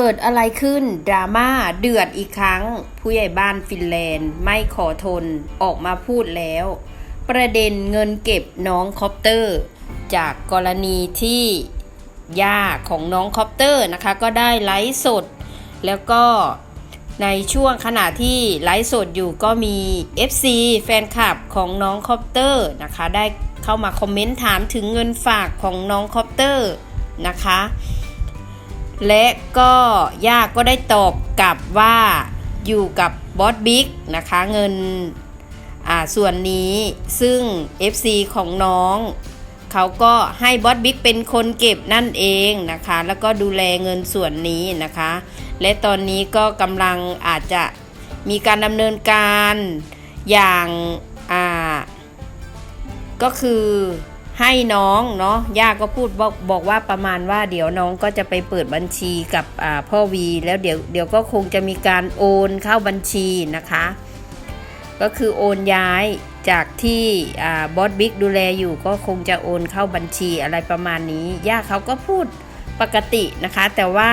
เกิดอะไรขึ้น ดราม่าเดือดอีกครั้ง ผู้ใหญ่บ้านฟินแลนด์ ไม่ขอทนออกมาพูดแล้ว ประเด็นเงินเก็บน้องคอปเตอร์ จากกรณีที่ย่าของน้องคอปเตอร์นะคะ ก็ได้ไลฟ์สด แล้วก็ในช่วงขณะที่ไลฟ์สดอยู่ก็มี FC แฟนคลับของน้องคอปเตอร์นะคะ ได้เข้ามาคอมเมนต์ถามถึงเงินฝากของน้องคอปเตอร์นะคะ และก็ย่าก็ได้ตอบกลับว่าอยู่กับบอสบิ๊กนะคะเงินอ่าส่วนนี้ซึ่ง FC ของน้อง เขาก็ให้บอสบิ๊กเป็นคนเก็บนั่นเองนะคะ แล้วก็ดูแลเงินส่วนนี้นะคะ และตอนนี้ก็กำลังอาจจะมีการดำเนินการอย่างอ่าก็คือ ให้น้องเนาะย่าก็พูดบอกบอกว่าประมาณว่าเดี๋ยวน้องก็จะไปเปิดบัญชีกับพ่อวีแล้วเดี๋ยวเดี๋ยวก็คงจะมีการโอนเข้าบัญชีนะคะ ก็คือโอนย้ายจากที่บอสบิ๊กดูแลอยู่ก็คงจะโอนเข้าบัญชีอะไรประมาณนี้ย่าเขาก็พูดปกตินะคะ แต่ว่า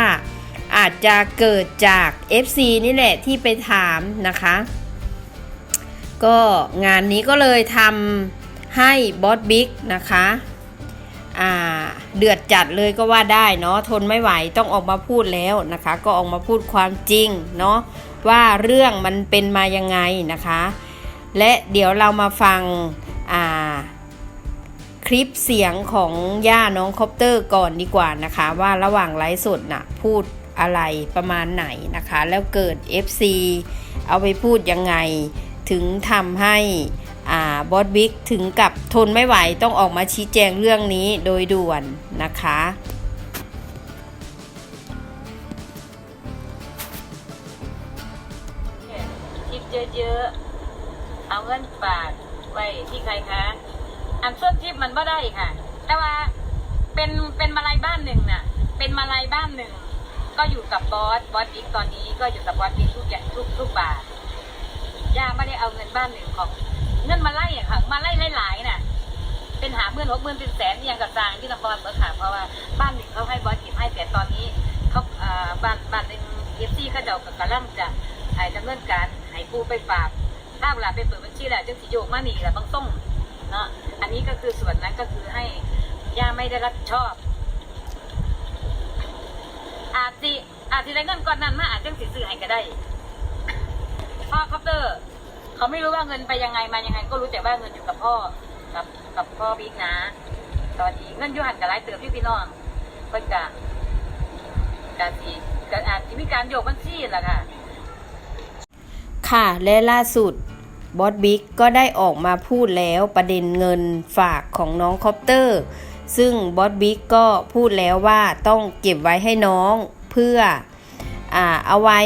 อาจจะเกิดจาก FC นี่แหละที่ไปถามนะคะ ก็งานนี้ก็เลยทำ ให้บอสบิ๊กนะคะเดือดจัดเลยก็ว่าได้เนาะทนไม่ไหวต้องออกมาพูดแล้วนะคะ ก็ออกมาพูดความจริงเนาะว่าเรื่องมันเป็นมายังไงนะคะ และเดี๋ยวเรามาฟังคลิปเสียงของย่าน้องคอปเตอร์ก่อนดีกว่านะคะ ว่าระหว่างไลฟ์สดน่ะพูดอะไรประมาณไหนนะคะ แล้วเกิด FC เอาไปพูดยังไงถึงทำให้ บอสบิ๊กถึงกับทนไม่ไหวต้องออกมาชี้แจงเรื่องนี้โดยด่วนนะคะคิดเยอะๆ เอาเงินฝากไว้ที่ใครคะ อันส่วนทิปมันไม่ได้ค่ะ แต่ว่าเป็นเป็นมาลายบ้านหนึ่งน่ะ เป็นมาลายบ้านหนึ่ง ก็อยู่กับบอสบอสบิ๊กตอนนี้ก็อยู่กับบอสบิ๊กทุกอย่างทุกทุกบาทย่าไม่ได้เอาเงินบ้านหนึ่งของ เงินมาไล่อะค่ะ มาไล่หลายๆน่ะ เป็นหาเมื่อนหกหมื่นเป็นแสนอย่างกับจางที่นครเมื่อค่ะเพราะว่าบ้านหนึ่งเขาให้บอสเก็บให้แต่ตอนนี้เขาอ่าบ้านบ้านหนึ่งเอฟซีเขาเจ้ากำลังจะให้ดำเนินการให้ปูไปฝากถ้าเวลาไปเปิดบัญชีแหล้วจึงสิโยกมานี่แหละบางต้องเนาะอันนี้ก็คือส่วนนั้นก็คือให้ย่าไม่ได้รับผิดชอบ อาจสิอาจสิได้เงินก้อนนั้นมาอาจจะสิซื้อให้ก็ได้พ่อคอปเตอร์ เขาไม่รู้ว่าเงินไปยังไงมายังไง ก็รู้แต่ว่าเงินอยู่กับพ่อ กับกับพ่อบิ๊กนะ ตอนนี้เงินอยูหันกับไรเติมพี่พี่น้องเพิ่นกะกะสิกะอาจจะมีการโยกบัญชีแหละค่ะ ค่ะและล่าสุดบอสบิ๊กก็ได้ออกมาพูดแล้วประเด็นเงินฝากของน้องคอปเตอร์ ซึ่งบอสบิ๊กก็พูดแล้วว่าต้องเก็บไว้ให้น้องเพื่อ เอาไว้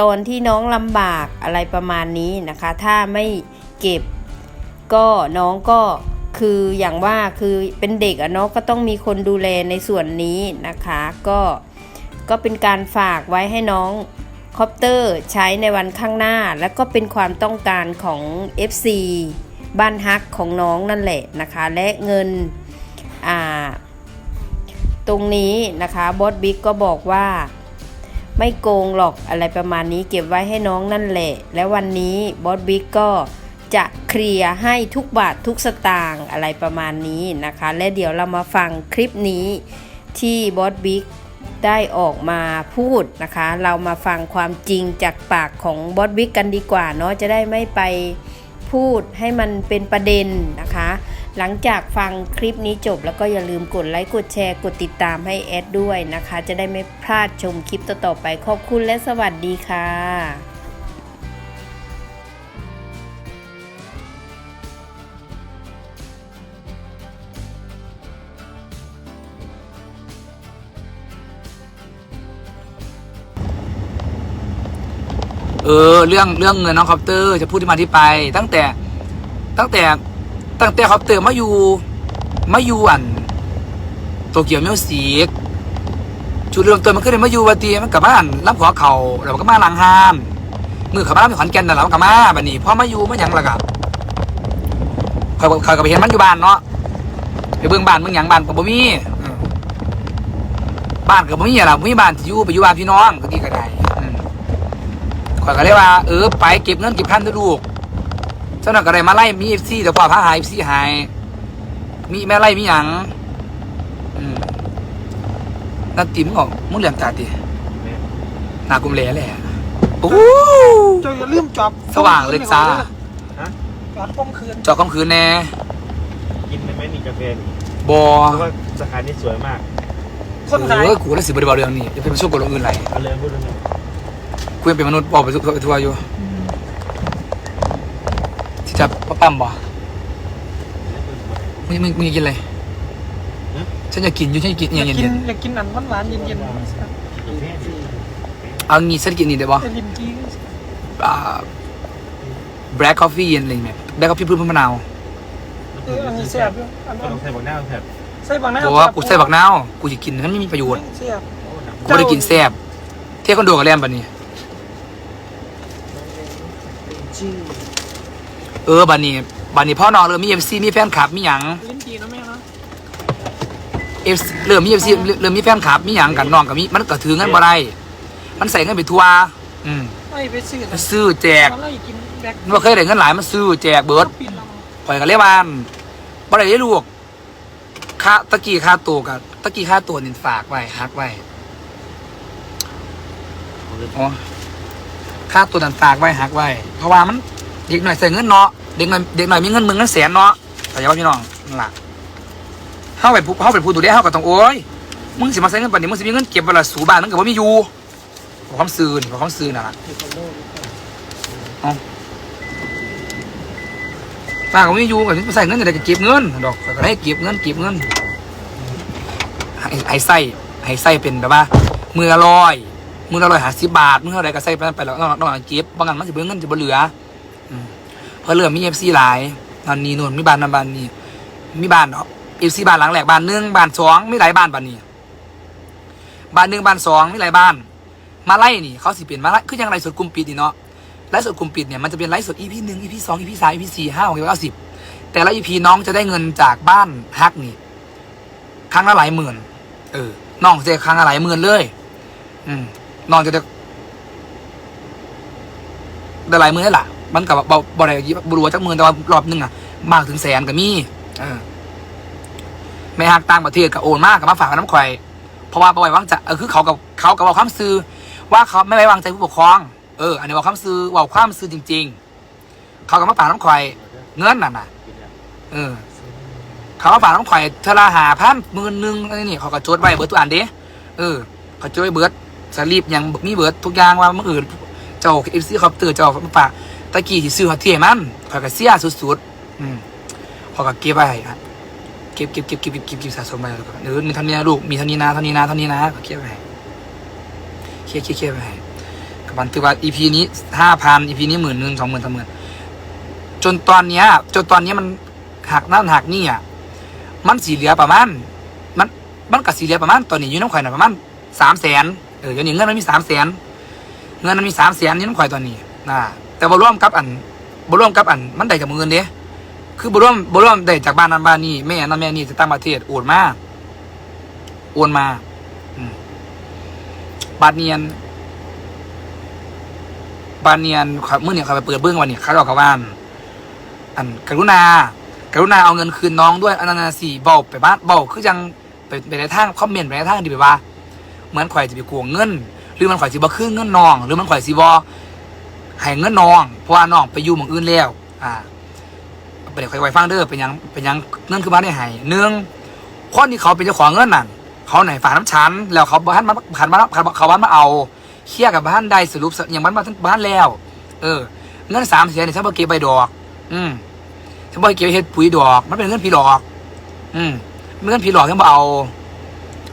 ตอนที่น้องลำบากอะไรประมาณนี้นะคะ ถ้าไม่เก็บก็น้องก็คืออย่างว่าคือเป็นเด็กอะเนาะก็ต้องมีคนดูแลในส่วนนี้นะคะ ก็ก็เป็นการฝากไว้ให้น้องคอปเตอร์ใช้ในวันข้างหน้า และก็เป็นความต้องการของ FC บ้านฮักของน้องนั่นแหละนะคะ และเงินอ่าตรงนี้นะคะบอสบิ๊กก็บอกว่า ไม่โกงหรอกอะไรประมาณนี้เก็บไว้ให้น้องนั่นแหละ และวันนี้บอสบิ๊กก็จะเคลียร์ให้ทุกบาททุกสตางค์อะไรประมาณนี้นะคะ และเดี๋ยวเรามาฟังคลิปนี้ที่บอสบิ๊กได้ออกมาพูดนะคะ เรามาฟังความจริงจากปากของบอสบิ๊กกันดีกว่าเนาะจะได้ไม่ไปพูดให้มันเป็นประเด็นนะคะ หลังจากฟังคลิปนี้จบแล้วก็อย่าลืมกดไลค์กดแชร์กดติดตามให้แอดด้วยนะคะ จะได้ไม่พลาดชมคลิปต่อๆไปขอบคุณและสวัสดีค่ะเออเรื่องเรื่องเงินน้องคอปเตอร์จะพูดที่มาที่ไป ตั้งแต่ตั้งแต่ ตั้งแต่คอปเตอร์มาอยู่มาอยู่อันโตเกียวมิวสิกจุดเริ่มต้นมันก็เลยมาอยู่วัตีมันกลับบ้านรับขอเขาแล้วมันก็มาหลังห้านมือขาบ้านขอนแก่นนั่นแหละมันก็มาบัดนี้พ่อมาอยู่มันหยังละกับเขาเขาก็ไปเห็นมันอยู่บ้านเนาะไปเบิ่งบ้านมึงหยังบ้านก็บ่มีบ้านกับพ่มีอะไรพ่มีบ้านที่อยู่ไปอยู่บ้านพี่น้องก็ดีก็ได้ข่อยก็เลยว่าเออไปเก็บเงินเก็บพันด้วยลูก เจ้าหน้าก็ได้มาไล่มีเอฟซีแต่พ่อพาหายเอฟซีหาย มีแม่ไล่มีหยังอืมนั่นติมงออกมึงเหลี่ยมตาดิหน้ากลมแหล่แหละโอ้โหเจ้าอย่าลืมจอบสว่างเลยจ้าจอดก้มคืนจอดกลางคืนแน่กินได้ไหมนี่กาแฟนี่บอเพราะว่าสาขานี้สวยมากคนขายเออกูแล้วสิบริบาเรื่องนี้จะเป็นช่วงกับเรื่องอื่นไรเอาเลยพูดเลยกูยังเป็นมนุษย์บอกไปทุกไปทัวร์อยู่ที่จะ ป้าปั๊มบ่มึงมึงมึงอยากกินอะไรฉันอยากกินอยู่ฉันอยากกินอยากเย็นกิเย็นนอยากกินอันหวานๆเย็นเอางี้ฉันกินนี่ได้บ่ๆแต่ลิ้นกี้อ่า black coffee เย็นอะไรเงี้ย black coffee เพิ่มมะนาวเอออันนี้แซ่บด้วยอันก็นั้นต้องใส่บักหน้าแผบใส่บางหน้าบอกว่ากูใส่บักนาวกูจะกินนั้นไม่มีประโยชน์แซ่บกูไม่ได้กินแซ่บเที่ยวคอนโดกับแรมบันนี้ เออบันนี้บันนี้พ่อนอนเริ่มมีเอฟซีมีแฟนคลับมีหยังลิ้นจีนะแม่เนาะเอฟเริ่มมีเอฟซีเริ่มมีแฟนคลับมีหยังกันน้องกับมีมันก็ถือเงินบ่ได้มันใส่เงินไปทัวร์อืมไม่ไปซื้อมันซื้อแจกตอนแรกกินแบล็คมันบ่เคยได้เงินหลายมันซื้อแจกเบิร์ดปิดลข่อยก็เลยว่าบ่ได้ได้ลูกค่าตะกี้ค่าตัวกับตะกี้ค่าตัวนี่ฝากไว้ฮักไว้อ๋อค่าตัวนั้นฝากไว้ฮักไว้ เพราะว่ามันเด็กหน่อยใส่เงินเนาะ เด็กหน่อยเด็กหน่อยมีเงินหมึงเงินแสนเนาะแต่ย่าว่าพี่น้องนั่นล่ะเฮาไปผู้เฮาเป็นผู้ดูแลเฮาก็ต้องโอ้ยมึงสิมาใส่เงินปานนี้มึงสิมีเงินเก็บบ่ล่ะสูบ้านมึงก็บว่ามีอยู่ขอความซื่อนี่ขอความซื่อนั่นล่ะป้าก็ไม่อยู่ก็ใส่เงินแต่ก็เก็บเงินดอกก็ให้เก็บเงินเก็บเงินให้ให้ใส่ให้ใส่เป็นแบบว่ามือละร้อยมือละร้อยห้าสิบบาทมือเท่าไรก็ใส่ไปไปแล้วต้องต้องเก็บบางงานมันจะเบิ่งเงินจะบ่เหลืออืม พราะเรื่อมีเอฟซีหลายตอนนี้นู่นมีบ้านนั่นบ้านนี้มีบ้านเอฟซีบ้านหลังแรกบ้านหนึ่งบ้านสองมีหลายบ้านบ้านนี้บ้านหนึ่งบ้านสองมีหลายบ้าน มาไล่นี่เขาสิเปลี่ยนมาไล่คือยังไรสดกลุ่มปิดนี่เนาะไลฟ์สดกลุ่มปิดเนี่ยมันจะเป็นไลฟ์สด EP หนึ่ง EP สอง EP สาม EP สี่ห้าหกเจ็ดแปดเก้าสิบแต่ละ EP น้องจะได้เงินจากบ้านฮักนี่ ครั้งละหลายหมื่น เออ น้องจะครั้งละหลายหมื่นเลย อืมน้องจะได้ได้หลายหมื่นได้ล่ะ มันกับบ่บ่ได้บรัวาจักหมื่นแต่ว่ารอบหนึงอะมากถึงแสนก็มีเออแม่ฮักต่างประเทศก็โอนมากกับมาฝากกับน้ำข่อยเพราะว่าบ่ไว้วางใจเออคือเขากับเขากับเอาความซื้อว่าเขาไม่ไว้วางใจผู้ปกครองเอออันนี้ว่าความซื้อว่าความซื้อจริง ๆ เขาก็มาป่าน้ำข่อย เงินน่ะนะเออ เขามาป่าน้ำข่อยเทอละหาพันหมื่นหนึ่งอะไรนี่เขาก็จดไว้เบิร์ดทุกอันเด้เออเขาจดไว้เบิร์ดสลีปยังมีเบิร์ดทุกอย่างว่ามื่ออื่นเจ้าเอฟซีคอปเตอร์เจ้ามาป่า ตะกี้ที่ซื้อหัวเทียมันเขาก็เสียสุดๆอืมเขาก็เก็บไว้อะเก็บเก็บเก็บเก็บเก็บเก็บเก็บสะสมไว้แล้วก็เออมีเท่านี้นะลูกมีเท่านี้นะเท่านี้นะเท่านี้นะก็เก็บไว้ให้เคลียเคลียเคลียไว้กับมันถือว่า EP นี้ห้าพัน EP นี้หมื่นหนึ่งสองหมื่นสามหมื่นจนตอนเนี้ย จนตอนนี้มันหักนั่นหักนี่อะมันสีเหลือประมาณ มันมันกับสีเหลือประมาณตอนนี้อยู่น้ำข่อยน่ะประมาณสามแสนเออเดี๋ยวนี้เงินมันมีสามแสนเงินมันมีสามแสนอยู่น้ำข่อยตอนนี้นะ แต่บร่วมกับอันบร่วมกับอันมันได้จากเงินเด้คือบร่วมบร่วมได้จากบ้านนั้นบ้านนี้แม่นั่นแม่นี่จะตั้งประเทศโอนมาโอนมาบาทเนียนบานเนียนเมื่อเนี่ยเขาไปเปิดเบื้องวันนี้เขาบอกกับว่าอันกรุณากรุณาเอาเงินคืนน้องด้วยอันนั้นนะสี่เบาไปบ้านเบาคือยังไปไปในทางคอมเมนต์ไปในทางดีไปว่า เหมือนข่อยจะไปโกงเงิน หรือมันข่อยสิบ่คืนเงินน้อง หรือมันข่อยสิบ่ ให้เงินน้อง เพราะว่าน้องไปอยู่หมองอื่นแล้ว อ่าไปเดี๋ยวข่อยไว้ฟังเด้อเป็นหยังเป็นหยังเงินคือบ้านได้ให้หนึ่งคนที่เขาเป็นเจ้าของเงินนั่นเขาไหนฝากน้ำชั้นแล้วเขาบ้านมาผ่านมาเขาบ้านมาเอาเคลียร์กับบ้านได้สรุปอย่างบ้านมาทั้งบ้านแล้ว เออ เงินสามแสนเนี่ยฉันบ่เก็บใบดอก อืมฉันบ่เก็บเฮ็ดปุ๋ยดอก มันเป็นเงินผีหลอก อืมเงินผีหลอกฉันบ่เอา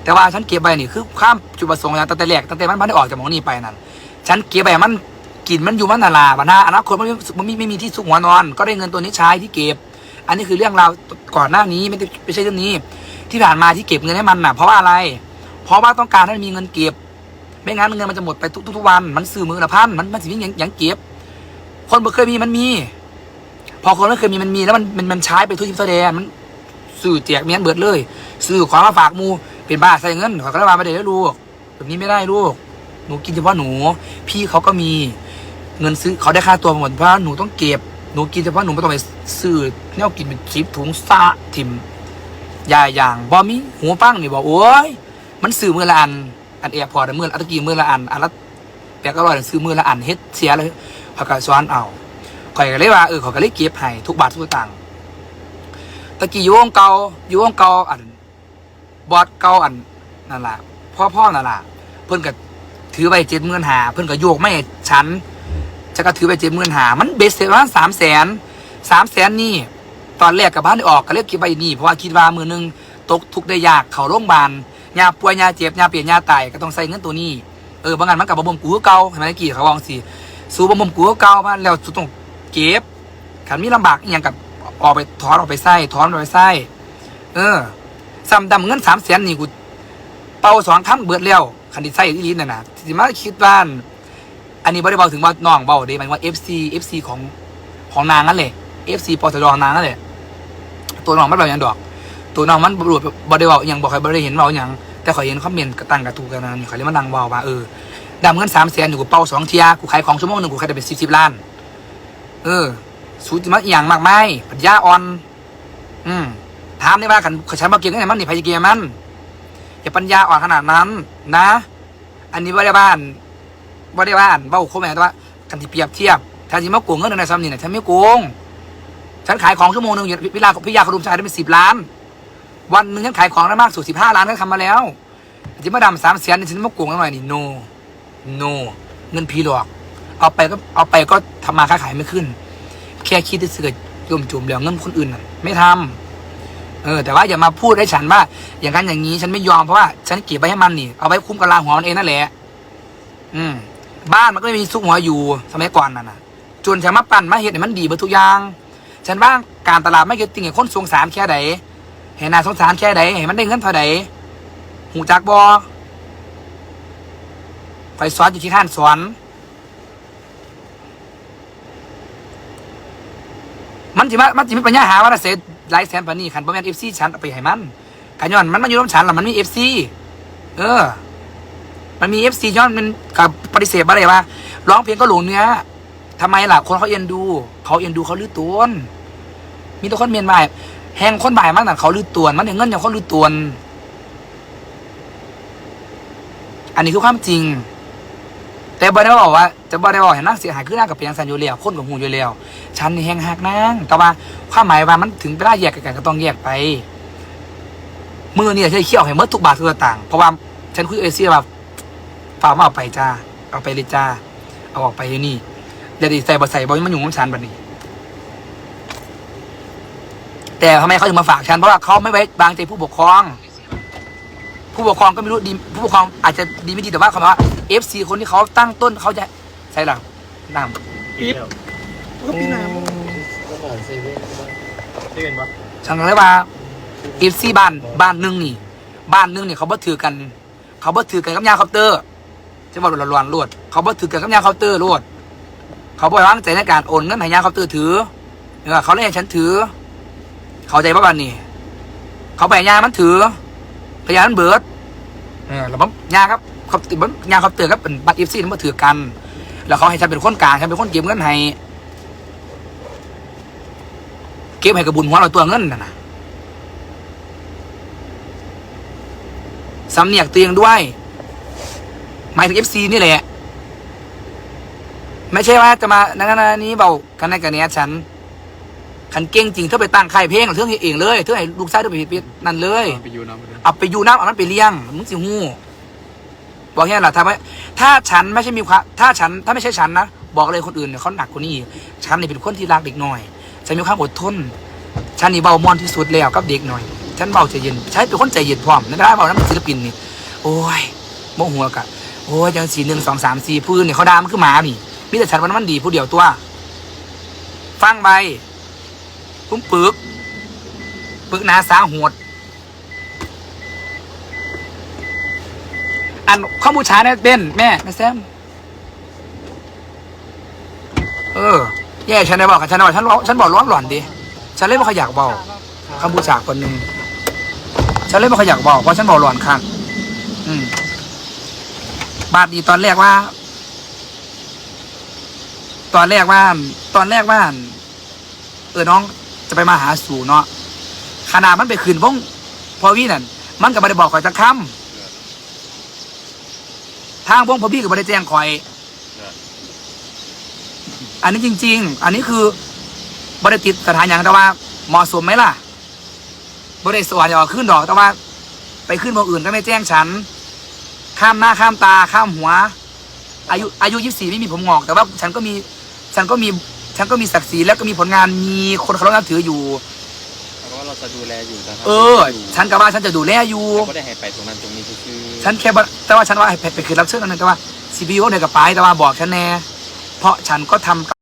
แต่ว่าฉันเก็บใบนี่คือข้ามจุดประสงค์อย่างตั้งแต่แรกตั้งแต่มันบ้านได้ออกจากหมองนี้ไปนั่นฉันเก็บใบมัน กินมันอยู่มันนาลาบานาอนาคตมันมันไม่ไม่มีที่ซุกหัวนอน ก็ได้เงินตัวนี้ใช้ที่เก็บ อันนี้คือเรื่องราวก่อนหน้านี้ไม่ได้ไม่ใช่เรื่องนี้ ที่ผ่านมาที่เก็บเงินให้มันน่ะ เพราะว่าอะไร เพราะว่าต้องการให้มันมีเงินเก็บ ไม่งั้นเงินมันจะหมดไปทุกทุกวัน มันซื้อมือละพันมันมันสิมีอย่างอย่างเก็บ คนบ่เคยมีมันมี พอคนไม่เคยมีมันมีแล้วมันมันมันใช้ไปทุกทิศทุกแดนมันซื้อแจกเมียนเบิดเลยซื้อของมาฝากมูเป็นบ้าใส่เงินขาก็เลมาไม่ได้แล้วลูกแบบนี้ไม่ได้ลูกหนูกินเฉพาะหนู พี่เขาก็มี เงินซื้อเขาได้ค่าตัวหมดเพราะหนูต้องเก็บหนูกินเฉพาะหนูไม่ต้องไปซื้อเนี่ยกินเป็นชิปถุงซาทิมยาอย่างบอมีหูปั้งนี่บอกโอ้ยมันซื้อมือละอันอันแอร์พอร์ตมืออันตะกี้มือละอันอันละแปดก็ร้อยซื้อมือละอันเฮ็ดเสียเลยเขาก็ซ้อนเอาข่อยก็เลยว่าเออเขาก็เลยเก็บให้ทุกบาททุกสตางค์ตะกี้อยู่วงเก่าอยู่วงเก่าอันบอสเก่าอันนั่นแหละพ่อพ่อนั่นแหละเพิ่อนก็ถือไปเจ็ดหมื่นหาเพิ่อนก็โยกไม่ให้ฉัน จะก็ถือไปเจ็ดหมื่นหามันเบสเสร็จประมาณสามแสนสามแสนนี่ ตอนแรกกับบ้านออกก็เรียกเก็บไปนี่เพราะว่าคิดว่ามือหนึงตกทุกข์ได้ยากเข้าโรงพยาบาลยาป่วยยาเจ็บยาเปลี่ยนยาตายก็ต้องใส่เงินตัวนี้เออบางงานมันกับบำบกูคือเก่าเห็นไหมกี่เขาวองสิสู้บำบกูเก่ามาแล้วสุดต้องเก็บขันมีลำบากอย่างกับออกไปถอนออกไปใส่ถอนออกไปใส่เออซ้ำดำเงินสามแสนนี่กูเป่าสองครั้งเบิดแล้วคันดิไส้ที่ลิ้นน่ะนะสิมาคิดว่า อันนี้บ่ได้เบาถึงว่าน้องเบาเด้หมายว่า FC FC ของของนางนั่นแหละ FC ปตดนางนั่นแหละตัวน้องมันเบาอย่างดอก ตัวน้องมันบรวดบ่ได้เบาอย่างบอกใครบ่ได้เห็นเบาอย่างแต่ขอเห็นคอมเมนต์กระตังกระตูกันนะนี่ขอยเลยมานั่งเบาว่าเออดำเงินสามแสนอยู่กูเป่าสองเทียกูขายของชั่วโมงหนึ่งกูขายได้เป็นสิบสิบล้าน เออสูจิมาอย่างมากมายปัญญาอ่อน อืมถามได้ว่ากันขอยใช้มาเก่งไงมันนี่ไผจะเกียมันอย่าปัญญาอ่อนขนาดนั้น นะ อันนี้บ่ได้บ้าน บ่ได้บ้านเบ้าโคแม่แต่ว่ากันที่เปรียบเทียบถ้าจิมาโกงเงินในซ้ำนี่นะฉันไม่โกงฉันขายของชั่วโมงหนึ่งอยู่พิลาพิยาขนมชายได้เป็นสิบล้าน วันหนึ่งฉันขายของได้มากสุดสิบห้าล้านก็ทำมาแล้วจิมาดำสามแสนนี่ฉันมาโกงหน่อยนี่ no no เงินพีหลอก เอาไปก็เอาไปก็ทำมาค้าขายไม่ขึ้น แค่คิดที่เสือกจุ่มจุ่มๆแล้วเงินคนอื่นน่ะไม่ทำเออแต่ว่าอย่ามาพูดให้ฉันว่า อย่างนั้นอย่างนี้ฉันไม่ยอมเพราะว่าฉันเก็บไว้ให้มันนี่เอาไว้คุ้มกับลาหัวมันเองนั่นแหละ อืม บ้านมันก็ไม่มีซุกหัวอยู่สมัยก่อนน่ะนะจนฉันมาปั่นมาเห็ดให้มันดีเบดทุกอย่าง ฉันว่าการตลาดไม่เก็ตติ้งให้คนสงสารแค่ไหนเห็นนาสงสารแค่ไหนเห็นมันได้เงินเท่าไหนหูจักบอไปสอนอยู่ที่ข้านสอน มันจิมามันจิมีปัญญาหาว่าเสร็จหลายแสนปานนี้ขันประมาณเอฟซีฉันเอาไปให้มันกันย้อนมันมาอยู่ร่วมฉันแล้วมันมีเอฟซีเออ มันมีเอฟซีย้อนมันกับปฏิเสธอะไรว่าร้องเพลงก็หลงเนื้อทำไมล่ะคนเขาเอ็นดู เขาเอ็นดูเขาลื้อตัวมีแต่คนเมียนมาแหงคนบ่ายมากแต่เขาลื้อตัวมันเงินอย่างเขาลื้อตัวอันนี้คือความจริง แต่บ่ได้บอกว่าจะบ่ได้บอกเห็นนักเสียหายคือหน้ากับเพียงสันอยู่แล้วคนกับหูอยู่แล้วฉันนี่แหงหักนางแต่ว่าความหมายว่ามันถึงเวลาแยกกันก็ต้องแยกไปมือเนี่ยใช้เขี้ยวให้เมื่อทุกบาททุกสตางค์เพราะว่าฉันคุยเอเชียว่า ฝากมาเอาไปจ้า เอาไปเลยจ้า เอาออกไปเดี๋ยวนี่เดี๋ยวดิใส่บ่ใส่บ่มันอยู่ของฉันแบบนี้ แต่ทำไมเขาถึงมาฝากฉันเพราะว่าเขาไม่ไว้วางใจผู้ปกครอง ผู้ปกครองก็ไม่รู้ดีผู้ปกครองอาจจะดีไม่ดีแต่ว่าคำว่าเอฟซีคนที่เขาตั้งต้นเขาจะใช่หรอน้ำปี๊บก็พี่น้ได้เห็นปะฉันก็เลยว่าเอฟซีบ้านบ้านหนึงนี่ บ้านหนึงนี่เขาบ่ถือกัน เขาบ่ถือกันกับยาเคาน์เตอร์ จะบอกหลอนๆรวดเขาบ่ถือกันกับยาเคาน์เตอร์รวดเขาบ่ไว้วางใจในการโอนเงินให้ยาเคาน์เตอร์ถือเออเขาเลยให้ฉันถือ เขาใจว่าบ้านนี่เขาไปให้ยามันถือพยานมันเบิดเออแล้วผมยาครับเขาติดมันยาเคาน์เตอร์ก็เป็นบัตรเอฟซีมันบ่ถือกัน แล้วเขาให้ฉันเป็นคนกลางฉันเป็นคนเก็บเงินให้เก็บให้กระบุญหัวเราตัวเงินน่ะนะสำเนียกเตัวเองด้วย หมายถึงเอฟซีนี่แหละ ไม่ใช่ว่าจะมานั่นนนี้เบากันในกันเนี้ยฉันขันเก่งจริงเธอไปตั้งค่ายเพลงเธอเฮ็ดเองเลยเธอให้ลูกชายเธอไปเฮ็ดนั่นเลยไปอยู่น้ำไปเลยเอาไปอยู่น้ำเอามันไปเลี้ยงมึงสิหูบอกแค่นั้นแหละถ้าไม่ถ้าฉันไม่ใช่มีความถ้าฉันถ้าไม่ใช่ฉันนะบอกเลยคนอื่นเนี่ยเขาหนักกว่านี้อีกฉันนี่เป็นคนที่รักเด็กหน่อยฉันมีความอดทนฉันนี่เบามอนที่สุดแล้วกับเด็กหน่อยฉันเบาใจเย็นใช้เป็นคนใจเย็นพร้อมนั่นได้เบานั้นเป็นศิลปินนี่โอ้ยโมหัวกะ โอ้ยจังสี่หนึ่งสองสามสี่พื้นเนี่ยเขาด่ามันคือหมานี่มีแต่ฉันวันมันดีผู้เดียวตัว ฟังไปปุ้มปึกปึกนาสาหวดอันข้อมูลช้าเนี่ยเบนแม่แม่แซม เออ แย่ฉันได้บอกกับฉันว่าฉันร้อฉันบอกร้อนหล่อนดิฉันเล่นว่าเขาอยากเบาคำบูชาคนหนึ่งฉันฉันเลยไม่ค่อยอยากบอกเพราะฉันบอกหลอนข้าง บาทดีตอนแรกว่า ตอนแรกว่า ตอนแรกว่า เออน้องจะไปมาหาสู่เนาะขนาดมันไปคืนวงพอวี่นั่นมันก็ไม่ได้บอกข่อยจักคำทางวงพอวี่ก็ไม่ได้แจ้งข่อย อันนี้จริง ๆ อันนี้คือบริติดสถานอย่างแต่ว่าเหมาะสมไหมล่ะบริสวนอย่าเอาขึ้นดอกแต่ว่า ไปขึ้นวงอื่นก็ไม่แจ้งฉัน ข้ามหน้าข้ามตาข้ามหัว อายุอายุยี่สี่ไม่มีผมงอก แต่ว่าฉันก็มีฉันก็มีฉันก็มีศักดิ์ศรีแล้วก็มีผลงานมีคนเคารพนับถืออยู่ เพราะว่าเราจะดูแลอยู่นะครัเออ ฉันกับว่าฉันจะดูแลอยู่ ก็ได้ให้ไปตรงนั้นตรงนี้คือฉันแค่ว่าแต่ว่าฉันว่าให้ไปไปคืนรับเชิญนั่นแต่ว่าซีพีโอเนี่ยกับไปแต่ว่าบอกฉันแน่เพราะฉันก็ทำ